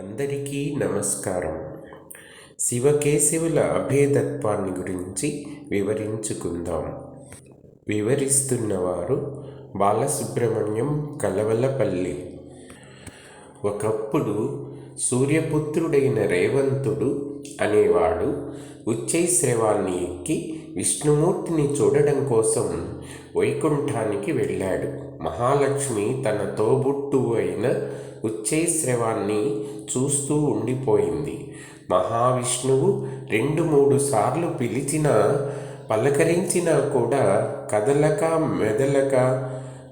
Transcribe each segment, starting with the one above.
అందరికీ నమస్కారం. శివకేశవుల అభేదత్వాన్ని గురించి వివరించుకుందాం. వివరిస్తున్నవారు బాలసుబ్రహ్మణ్యం కలవలపల్లి. ఒకప్పుడు సూర్యపుత్రుడైన రేవంతుడు అనేవాడు ఉచ్చైశ్రవాన్ని ఎక్కి విష్ణుమూర్తిని చూడడం కోసం వైకుంఠానికి వెళ్ళాడు. మహాలక్ష్మి తన తోబుట్టువు అయిన ఉచ్చైశ్రవాన్ని చూస్తూ ఉండిపోయింది. మహావిష్ణువు రెండు మూడు సార్లు పిలిచినా పలకరించినా కూడా కదలక మెదలక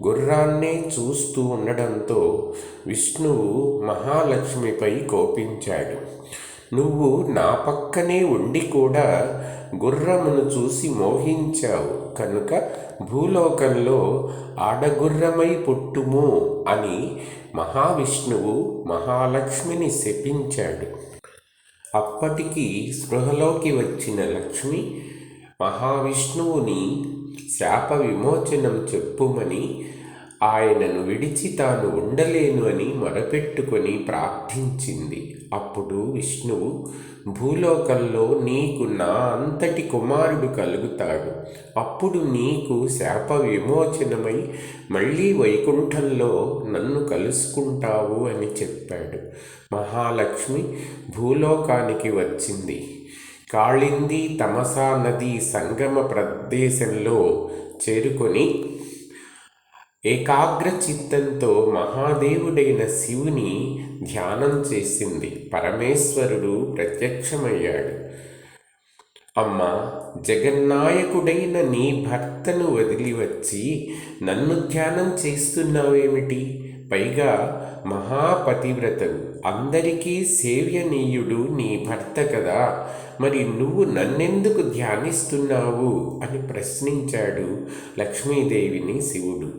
గుర్రాన్నే చూస్తూ ఉండడంతో విష్ణువు మహాలక్ష్మిపై కోపించాడు. నువ్వు నా పక్కనే ఉండి కూడా గుర్రమును చూసి మోహించావు. కనుక భూలోకంలో ఆడగుర్రమై పుట్టుము అని మహావిష్ణువు మహాలక్ష్మిని శపించాడు. అప్పటికి స్పృహలోకి వచ్చిన లక్ష్మి మహావిష్ణువుని శాప విమోచనం చెప్పుమని ఆయనను విడిచి తాను ఉండలేను అని మొరపెట్టుకొని ప్రార్థించింది. అప్పుడు విష్ణువు భూలోకంలో నీకు నా అంతటి కుమారుడు కలుగుతాడు. అప్పుడు నీకు శాప విమోచనమై మళ్ళీ వైకుంఠంలో నన్ను కలుసుకుంటావు అని చెప్పాడు. మహాలక్ష్మి భూలోకానికి వచ్చింది. కాళింది తమసా నది సంగమ ప్రదేశంలో చేరుకొని ఏకాగ్ర చిత్తంతో మహాదేవుడైన శివుని ధ్యానం చేసింది. పరమేశ్వరుడు ప్రత్యక్షమయ్యాడు. అమ్మ జగన్నాయకుడైన నీ భర్తను వదిలి వచ్చి నన్ను ధ్యానం చేస్తున్నావేమిటి? పైగా మహాపతివ్రతవు. అందరికీ సేవ్యనీయుడు నీ భర్త కదా. మరి నువ్వు నన్నెందుకు ధ్యానిస్తున్నావు? అని ప్రశ్నించాడు లక్ష్మీదేవిని శివుడు.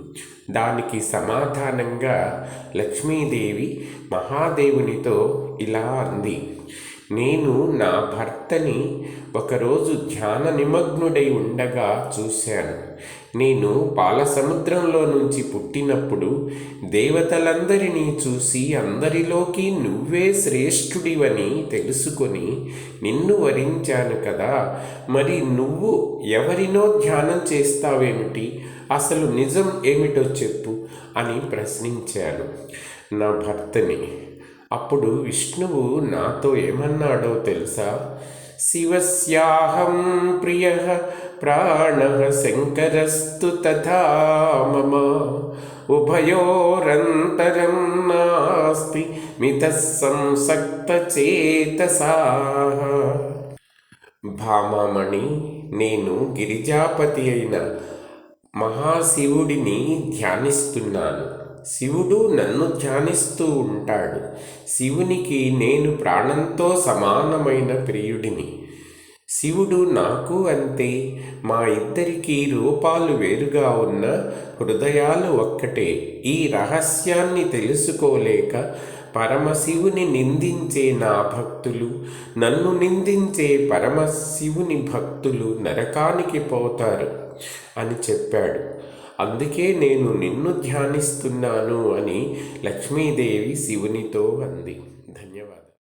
దానికి సమాధానంగా లక్ష్మీదేవి మహాదేవునితో ఇలా అంది. నేను నా భర్తని ఒకరోజు ధ్యాన నిమగ్నుడై ఉండగా చూశాను. నేను పాలసముద్రంలో నుంచి పుట్టినప్పుడు దేవతలందరినీ చూసి అందరిలోకి నువ్వే శ్రేష్ఠుడివని తెలుసుకొని నిన్ను వరించాను కదా. మరి నువ్వు ఎవరినో ధ్యానం చేస్తావేమిటి? అసలు నిజం ఏమిటో చెప్పు అని ప్రశ్నించాను. నా భర్తని అప్పుడు విష్ణువు నాతో ఏమన్నాడో తెలుసా? శివస్యాహం ప్రియ ప్రాణ శంకరస్తు తథా మమ. ఉభయోరంతరం నాస్తి మిత సంసక్త చేతసా. భామామణి నేను గిరిజాపతి అయిన మహాశివుడిని ధ్యానిస్తున్నాను. శివుడు నన్ను ధ్యానిస్తూ ఉంటాడు. శివునికి నేను ప్రాణంతో సమానమైన ప్రియుడిని. శివుడు నాకు అంతే. మా ఇద్దరికీ రూపాలు వేరుగా ఉన్న హృదయాలు ఒక్కటే. ఈ రహస్యాన్ని తెలుసుకోలేక పరమశివుని నిందించే నా భక్తులు నన్ను నిందించే పరమశివుని భక్తులు నరకానికి పోతారు అని చెప్పాడు. అందుకే నేను నిన్ను ధ్యానిస్తున్నాను అని లక్ష్మీదేవి శివునితో అంది. ధన్యవాదాలు.